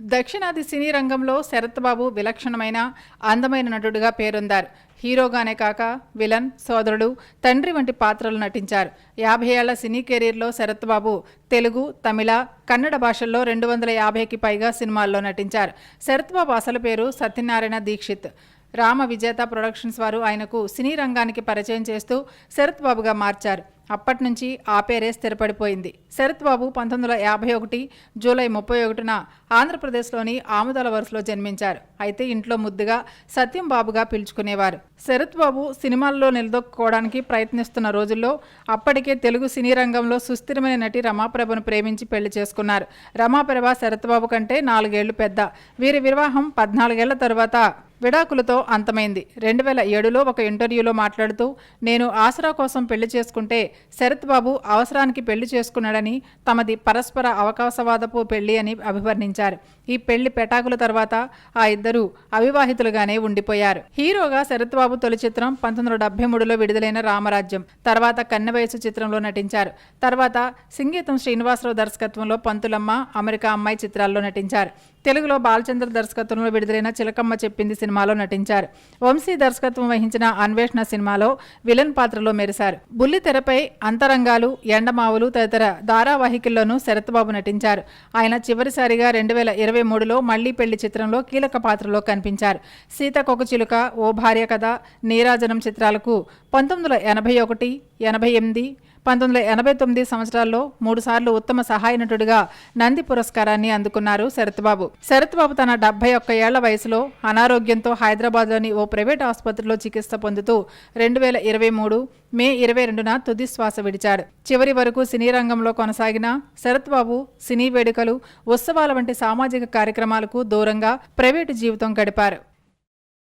దక్షిణాది సినీ రంగంలో శరత్ బాబు విలక్షణమైన అందమైన నటుడిగా పేరొందారు. హీరోగానే కాక విలన్ సోదరుడు తండ్రి వంటి పాత్రలు నటించారు. యాభై ఏళ్ళ సినీ కెరీర్లో శరత్ బాబు తెలుగు తమిళ కన్నడ భాషల్లో రెండు వందల యాభైకి పైగా సినిమాల్లో నటించారు. శరత్ బాబు అసలు పేరు సత్యనారాయణ దీక్షిత్. రామ విజేత ప్రొడక్షన్స్ వారు ఆయనకు సినీ రంగానికి పరిచయం చేస్తూ శరత్ బాబుగా మార్చారు. అప్పటి నుంచి ఆ పేరే స్థిరపడిపోయింది. శరత్ బాబు పంతొమ్మిది వందల యాభై ఒకటి జూలై ముప్పై ఒకటిన ఆంధ్రప్రదేశ్లోని ఆముదాల వరుసలో జన్మించారు. అయితే ఇంట్లో ముద్దుగా సత్యం బాబుగా పిలుచుకునేవారు. శరత్ బాబు సినిమాల్లో నిలదొక్కుకోవడానికి ప్రయత్నిస్తున్న రోజుల్లో అప్పటికే తెలుగు సినీ రంగంలో సుస్థిరమైన నటి రమాప్రభను ప్రేమించి పెళ్ళి చేసుకున్నారు. రమాప్రభ శరత్ బాబు కంటే నాలుగేళ్ళు పెద్ద. వీరి వివాహం పద్నాలుగేళ్ళ తరువాత విడాకులతో అంతమైంది. రెండు వేల ఏడులో ఒక ఇంటర్వ్యూలో మాట్లాడుతూ నేను ఆసరా కోసం పెళ్ళి చేసుకుంటే శరత్ బాబు అవసరానికి పెళ్ళి చేసుకున్నాడని తమది పరస్పర అవకాశవాదపు పెళ్ళి అని అభివర్ణించారు. ఈ పెళ్ళి పెటాకుల తర్వాత ఆ ఇద్దరు అవివాహితులుగానే ఉండిపోయారు. హీరోగా శరత్ బాబు తొలి చిత్రం పంతొమ్మిది వందల డెబ్బై మూడులో విడుదలైన రామరాజ్యం తర్వాత కన్నెవయసు చిత్రంలో నటించారు. తర్వాత సింగీతం శ్రీనివాసరావు దర్శకత్వంలో పంతులమ్మ అమెరికా అమ్మాయి చిత్రాల్లో నటించారు. తెలుగులో బాలచంద్ర దర్శకత్వంలో విడుదలైన చిలకమ్మ చెప్పింది సినిమాలో నటించారు. వంశీ దర్శకత్వం వహించిన అన్వేషణ సినిమాలో విలన్ పాత్రలో మెరిశారు. బుల్లి తెరపై అంతరంగాలు ఎండమావులు తదితర ధారావాహికల్లోనూ శరత్బాబు నటించారు. ఆయన చివరిసారిగా రెండు వేల ఇరవై మూడులో మళ్ళీ పెళ్ళి చిత్రంలో కీలక పాత్రలో కనిపించారు. సీతకొక చిలుక ఓ భార్య కథ నీరాజనం చిత్రాలకు పంతొమ్మిది వందల ఎనభై ఒకటి ఎనభై ఎనిమిది పంతొమ్మిది వందల ఎనభై తొమ్మిది సంవత్సరాల్లో మూడుసార్లు ఉత్తమ సహాయ నటుడిగా నంది పురస్కారాన్ని అందుకున్నారు శరత్బాబు. శరత్బాబు తన డెబ్బై ఒక్క ఏళ్ళ వయసులో అనారోగ్యంతో హైదరాబాద్లోని ఓ ప్రైవేట్ ఆసుపత్రిలో చికిత్స పొందుతూ రెండు వేల ఇరవై మూడు మే ఇరవై రెండున తుది శ్వాస విడిచాడు. చివరి వరకు సినీ రంగంలో కొనసాగిన శరత్బాబు సినీ వేడుకలు ఉత్సవాల వంటి సామాజిక కార్యక్రమాలకు దూరంగా ప్రైవేటు జీవితం గడిపారు.